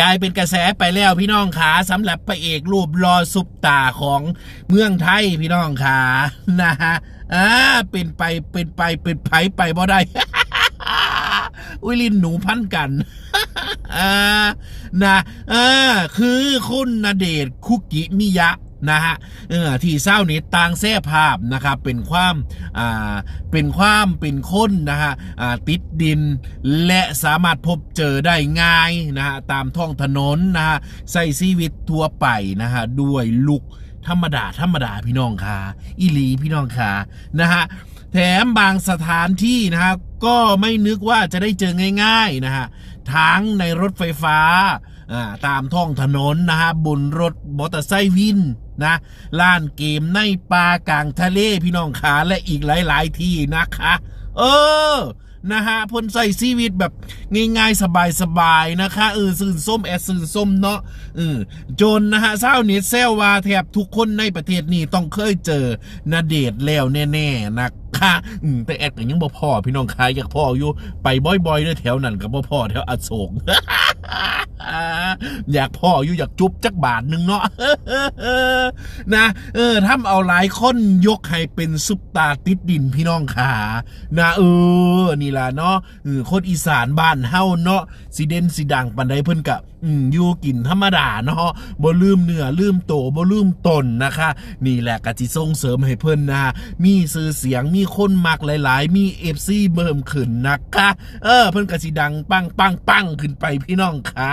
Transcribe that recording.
กลายเป็นกระแสไปแล้วพี่น้องขาสำหรับพระเอกรูปรอซุปตาของเมืองไทยพี่น้องขานะฮะอ่าเป็นไปเป็นไปเป็นไผไปบ่ได้อุ้ยลินหนูพันกันอ่านะอ่าคือคุณณเดชคุกิมิยะ นะฮะเออที่เศร้านี้ต่างแท้ภาพนะครับเป็นความเป็นความเป็นคนนะฮะอ่าติดดิน และสามารถพบเจอได้ง่ายนะฮะตามท้องถนนนะฮะใส่ชีวิตทั่วไปนะฮะด้วยลุกธรรมดา ธรรมดาพี่น้องค่ะอีหลีพี่น้องค่ะนะฮะแถมบางสถานที่นะฮะก็ไม่นึกว่าจะได้เจอง่าย ๆนะฮะทั้งในรถไฟฟ้าอ่าตามท้องถนนนะฮะบนรถมอเตอร์ไซค์วิน นะล้านเกมในป่ากลางทะเลพี่น้องขาและอีกหลาย ๆ ที่นะคะ เออนะฮะพนใส่ชีวิตแบบง่ายๆ สบายๆนะคะเออสื่นส้มแอดสื่นส้มเนาะเออจนนะฮะเศร้าเน็ตเซลว่าแทบทุกคนในประเทศนี้ต้องเคยเจอนาเดชแล้วแน่ๆนะคะอืมแต่แอดก็ยังบ่พอพี่น้องคายอยากพ่ออยู่ไปบ่อยๆด้วยแถวนั้นกับบ่พ่อแถวอโศก อยากพ่ออยู่อยากจุ๊บจักบาทหนึ่งเนาะนะ เออทำเอาหลายคนยกให้เป็นซุปตาติดดินพี่น้องขานะเออ นี่ล่ะเนาะเออคนอีสานบ้านเฮาเนาะสิเด่นสิดังปันใดเพิ่นกะอืมอยู่กินธรรมดาเนาะบ่ลืมเนื้อลืมโตบ่ลืมตนนะคะ นี่แหละกะจิส่งเสริมให้เพิ่นนะมีชื่อเสียงมีคนมักหลาย ๆ มี FC เบิ่มขึ้นนะคะ เออ เพิ่นกะสิดังปังปังปังขึ้นไปพี่น้องขา